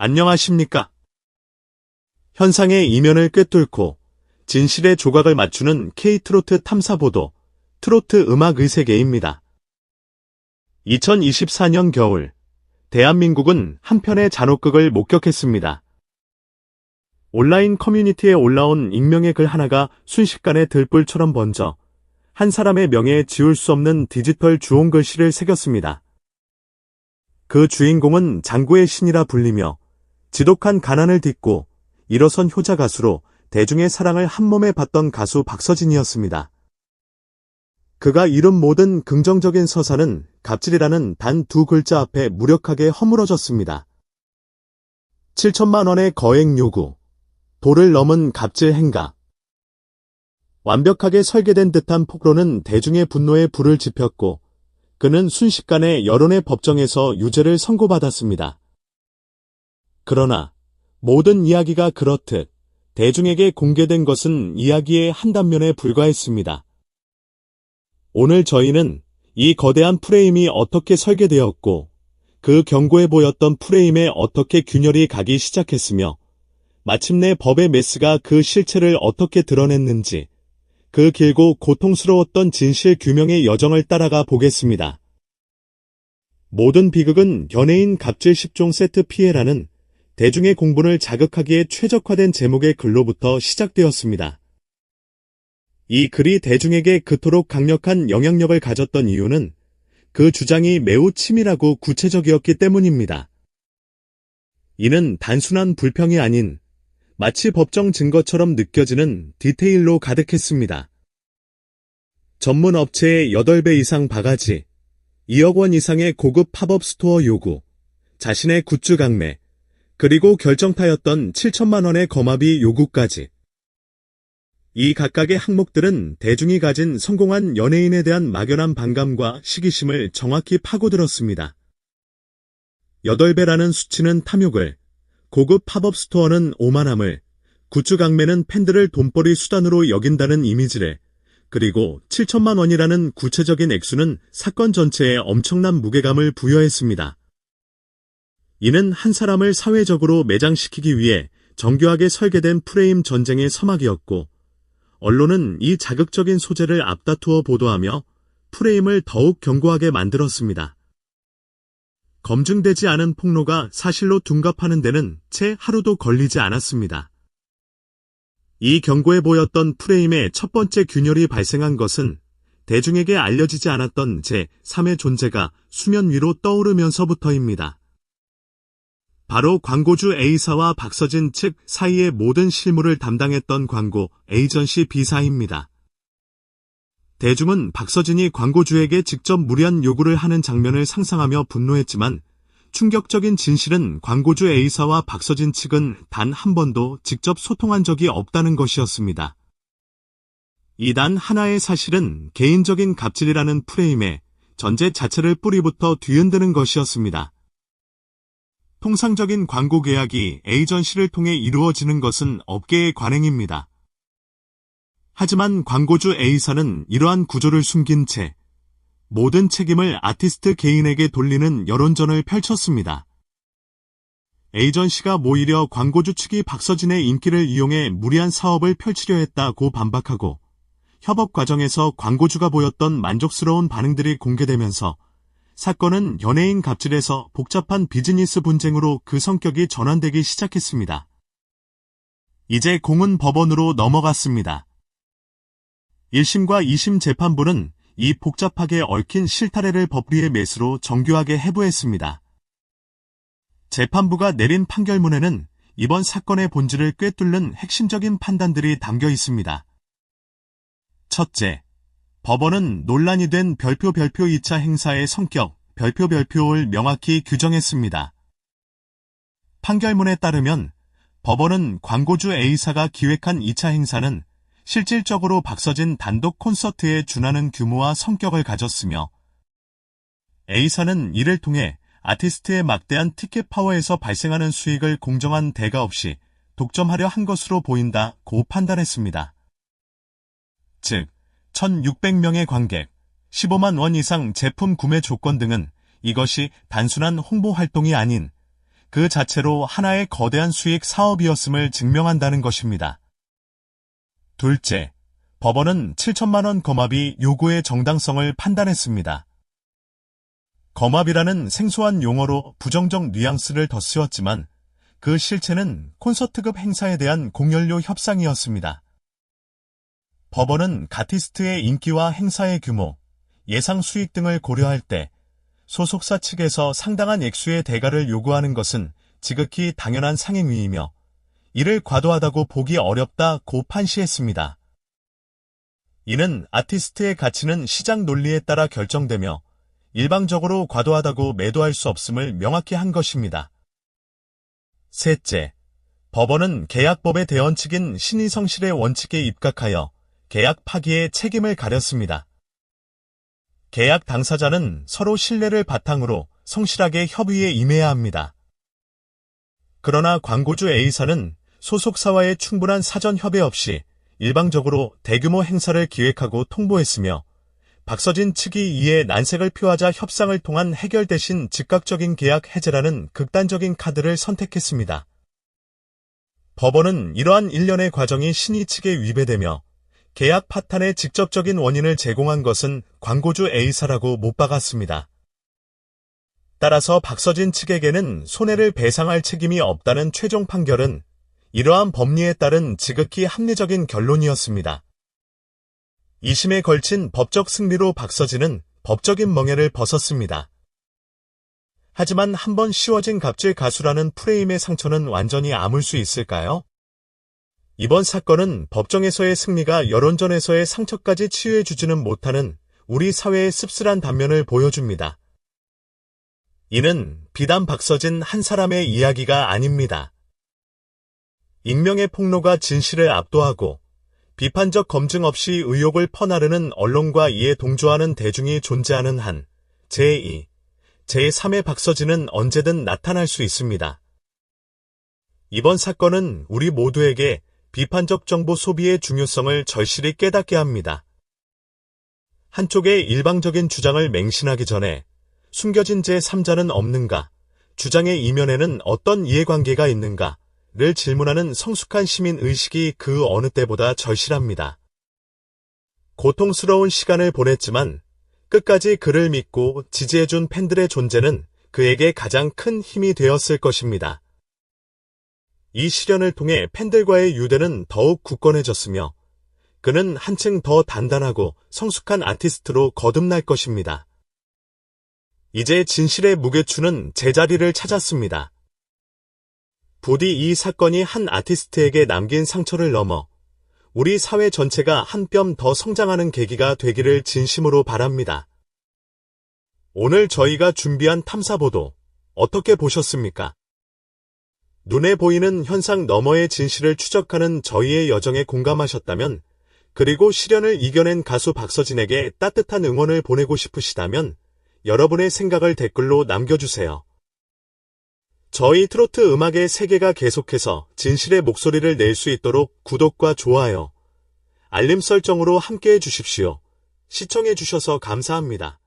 안녕하십니까? 현상의 이면을 꿰뚫고 진실의 조각을 맞추는 K트로트 탐사보도 트로트 음악 의 세계입니다. 2024년 겨울 대한민국은 한편의 잔혹극을 목격했습니다. 온라인 커뮤니티에 올라온 익명의 글 하나가 순식간에 들불처럼 번져 한 사람의 명예에 지울 수 없는 디지털 주홍 글씨를 새겼습니다. 그 주인공은 장구의 신이라 불리며 지독한 가난을 딛고 일어선 효자 가수로 대중의 사랑을 한몸에 받던 가수 박서진이었습니다. 그가 이룬 모든 긍정적인 서사는 갑질이라는 단 두 글자 앞에 무력하게 허물어졌습니다. 7천만 원의 거액 요구, 도를 넘은 갑질 행각. 완벽하게 설계된 듯한 폭로는 대중의 분노에 불을 지폈고 그는 순식간에 여론의 법정에서 유죄를 선고받았습니다. 그러나 모든 이야기가 그렇듯 대중에게 공개된 것은 이야기의 한 단면에 불과했습니다. 오늘 저희는 이 거대한 프레임이 어떻게 설계되었고 그 견고해 보였던 프레임에 어떻게 균열이 가기 시작했으며 마침내 법의 메스가 그 실체를 어떻게 드러냈는지 그 길고 고통스러웠던 진실 규명의 여정을 따라가 보겠습니다. 모든 비극은 연예인 갑질 10종 세트 피해라는 대중의 공분을 자극하기에 최적화된 제목의 글로부터 시작되었습니다. 이 글이 대중에게 그토록 강력한 영향력을 가졌던 이유는 그 주장이 매우 치밀하고 구체적이었기 때문입니다. 이는 단순한 불평이 아닌 마치 법정 증거처럼 느껴지는 디테일로 가득했습니다. 전문 업체의 8배 이상 바가지, 2억 원 이상의 고급 팝업 스토어 요구, 자신의 굿즈 강매, 그리고 결정타였던 7천만 원의 거마비 요구까지. 이 각각의 항목들은 대중이 가진 성공한 연예인에 대한 막연한 반감과 시기심을 정확히 파고들었습니다. 8배라는 수치는 탐욕을, 고급 팝업 스토어는 오만함을, 굿즈 강매는 팬들을 돈벌이 수단으로 여긴다는 이미지를, 그리고 7천만 원이라는 구체적인 액수는 사건 전체에 엄청난 무게감을 부여했습니다. 이는 한 사람을 사회적으로 매장시키기 위해 정교하게 설계된 프레임 전쟁의 서막이었고, 언론은 이 자극적인 소재를 앞다투어 보도하며 프레임을 더욱 견고하게 만들었습니다. 검증되지 않은 폭로가 사실로 둔갑하는 데는 채 하루도 걸리지 않았습니다. 이 견고해 보였던 프레임의 첫 번째 균열이 발생한 것은 대중에게 알려지지 않았던 제3의 존재가 수면 위로 떠오르면서부터입니다. 바로 광고주 A사와 박서진 측 사이의 모든 실무를 담당했던 광고 에이전시 B사입니다. 대중은 박서진이 광고주에게 직접 무리한 요구를 하는 장면을 상상하며 분노했지만 충격적인 진실은 광고주 A사와 박서진 측은 단 한 번도 직접 소통한 적이 없다는 것이었습니다. 이 단 하나의 사실은 개인적인 갑질이라는 프레임에 전제 자체를 뿌리부터 뒤흔드는 것이었습니다. 통상적인 광고 계약이 에이전시를 통해 이루어지는 것은 업계의 관행입니다. 하지만 광고주 A사는 이러한 구조를 숨긴 채 모든 책임을 아티스트 개인에게 돌리는 여론전을 펼쳤습니다. 에이전시가 오히려 광고주 측이 박서진의 인기를 이용해 무리한 사업을 펼치려 했다고 반박하고 협업 과정에서 광고주가 보였던 만족스러운 반응들이 공개되면서 사건은 연예인 갑질에서 복잡한 비즈니스 분쟁으로 그 성격이 전환되기 시작했습니다. 이제 공은 법원으로 넘어갔습니다. 1심과 2심 재판부는 이 복잡하게 얽힌 실타래를 법리의 매수로 정교하게 해부했습니다. 재판부가 내린 판결문에는 이번 사건의 본질을 꿰뚫는 핵심적인 판단들이 담겨 있습니다. 첫째, 법원은 논란이 된 별표 별표 2차 행사의 성격, 별표 별표를 명확히 규정했습니다. 판결문에 따르면 법원은 광고주 A사가 기획한 2차 행사는 실질적으로 박서진 단독 콘서트에 준하는 규모와 성격을 가졌으며 A사는 이를 통해 아티스트의 막대한 티켓 파워에서 발생하는 수익을 공정한 대가 없이 독점하려 한 것으로 보인다고 판단했습니다. 즉, 1600명의 관객, 15만 원 이상 제품 구매 조건 등은 이것이 단순한 홍보 활동이 아닌 그 자체로 하나의 거대한 수익 사업이었음을 증명한다는 것입니다. 둘째, 법원은 7천만 원 검압이 요구의 정당성을 판단했습니다. 검압이라는 생소한 용어로 부정적 뉘앙스를 더 쓰였지만 그 실체는 콘서트급 행사에 대한 공연료 협상이었습니다. 법원은 가티스트의 인기와 행사의 규모, 예상 수익 등을 고려할 때 소속사 측에서 상당한 액수의 대가를 요구하는 것은 지극히 당연한 상행위이며 이를 과도하다고 보기 어렵다고 판시했습니다. 이는 아티스트의 가치는 시장 논리에 따라 결정되며 일방적으로 과도하다고 매도할 수 없음을 명확히 한 것입니다. 셋째, 법원은 계약법의 대원칙인 신의성실의 원칙에 입각하여 계약 파기의 책임을 가렸습니다. 계약 당사자는 서로 신뢰를 바탕으로 성실하게 협의에 임해야 합니다. 그러나 광고주 A사는 소속사와의 충분한 사전 협의 없이 일방적으로 대규모 행사를 기획하고 통보했으며 박서진 측이 이에 난색을 표하자 협상을 통한 해결 대신 즉각적인 계약 해제라는 극단적인 카드를 선택했습니다. 법원은 이러한 일련의 과정이 신의 측에 위배되며 계약 파탄의 직접적인 원인을 제공한 것은 광고주 A사라고 못 박았습니다. 따라서 박서진 측에게는 손해를 배상할 책임이 없다는 최종 판결은 이러한 법리에 따른 지극히 합리적인 결론이었습니다. 2심에 걸친 법적 승리로 박서진은 법적인 멍해를 벗었습니다. 하지만 한번 씌워진 갑질 가수라는 프레임의 상처는 완전히 아물 수 있을까요? 이번 사건은 법정에서의 승리가 여론전에서의 상처까지 치유해주지는 못하는 우리 사회의 씁쓸한 단면을 보여줍니다. 이는 비단 박서진 한 사람의 이야기가 아닙니다. 익명의 폭로가 진실을 압도하고 비판적 검증 없이 의혹을 퍼나르는 언론과 이에 동조하는 대중이 존재하는 한 제2, 제3의 박서진은 언제든 나타날 수 있습니다. 이번 사건은 우리 모두에게 비판적 정보 소비의 중요성을 절실히 깨닫게 합니다. 한쪽의 일방적인 주장을 맹신하기 전에 숨겨진 제3자는 없는가, 주장의 이면에는 어떤 이해관계가 있는가, 를 질문하는 성숙한 시민 의식이 그 어느 때보다 절실합니다. 고통스러운 시간을 보냈지만 끝까지 그를 믿고 지지해준 팬들의 존재는 그에게 가장 큰 힘이 되었을 것입니다. 이 시련을 통해 팬들과의 유대는 더욱 굳건해졌으며 그는 한층 더 단단하고 성숙한 아티스트로 거듭날 것입니다. 이제 진실의 무게추는 제자리를 찾았습니다. 부디 이 사건이 한 아티스트에게 남긴 상처를 넘어 우리 사회 전체가 한 뼘 더 성장하는 계기가 되기를 진심으로 바랍니다. 오늘 저희가 준비한 탐사보도 어떻게 보셨습니까? 눈에 보이는 현상 너머의 진실을 추적하는 저희의 여정에 공감하셨다면 그리고 시련을 이겨낸 가수 박서진에게 따뜻한 응원을 보내고 싶으시다면 여러분의 생각을 댓글로 남겨주세요. 저희 트로트 음악의 세계가 계속해서 진실의 목소리를 낼 수 있도록 구독과 좋아요, 알림 설정으로 함께 해 주십시오. 시청해 주셔서 감사합니다.